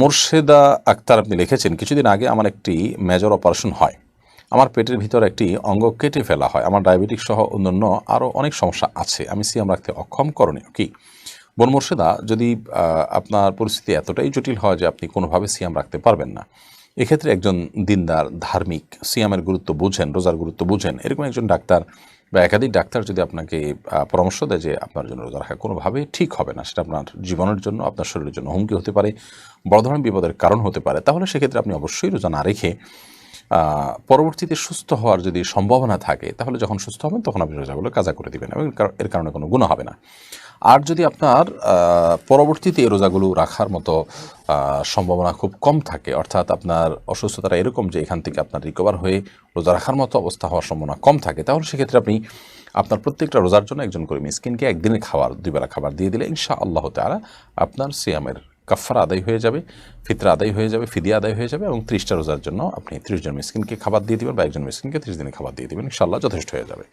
মোর্শেদা আক্তার আপনি লিখেছেন, কিছুদিন আগে আমার একটি মেজর অপারেশন হয়। আমার পেটের ভিতর একটি অঙ্গ কেটে ফেলা হয়। আমার ডায়াবেটিক সহ অন্যান্য আরও অনেক সমস্যা আছে। আমি সিয়াম রাখতে অক্ষম, করণীয় কি? বন মোর্শেদা, যদি আপনার পরিস্থিতি এতটাই জটিল হয় যে আপনি কোনোভাবে সিয়াম রাখতে পারবেন না, এক্ষেত্রে একজন দিনদার, ধার্মিক, সিয়ামের গুরুত্ব বুঝেন, রোজার গুরুত্ব বুঝেন। এরকম একজন ডাক্তার বা একাধিক ডাক্তার যদি আপনাকে পরামর্শ দেয় যে আপনার জন্য রোজা রাখা কোনোভাবেই ঠিক হবে না, সেটা আপনার জীবনের জন্য, আপনার শরীরের জন্য হুমকি হতে পারে, বড় ধরনের বিপদের কারণ হতে পারে, তাহলে সেক্ষেত্রে আপনি অবশ্যই রোজা না রেখে পরবর্তীতে সুস্থ হওয়ার যদি সম্ভাবনা থাকে, তাহলে যখন সুস্থ হবেন তখন আপনি রোজাগুলো কাজা করে দেবেন এবং এর কার- এর কারণে কোনো গুণ হবে না। আর যদি আপনার পরবর্তীতে এই রোজাগুলো রাখার মতো সম্ভাবনা খুব কম থাকে, অর্থাৎ আপনার অসুস্থতাটা এরকম যে এখান থেকে আপনার রিকভার হয়ে রোজা রাখার মতো অবস্থা হওয়ার সম্ভাবনা কম থাকে, তাহলে সেক্ষেত্রে আপনি আপনার প্রত্যেকটা রোজার জন্য একজন করে মিসকিনকে একদিনের খাবার দুই বেলা খাবার দিয়ে দিলে ইনশা আল্লাহ তালা আপনার সিয়ামের কাফারা আদায় হয়ে যাবে, ফিতরা আদায় হয়ে যাবে, ফিদিয়া আদায় হয়ে যাবে এবং ত্রিশটা রোজার জন্য আপনি ত্রিশজন মিসকিনকে খাবার দিয়ে দেবেন বা একজন মিসকিনকে ত্রিশ দিনে খাবার দিয়ে দেবেন, ইনশাআল্লাহ যথেষ্ট হয়ে যাবে।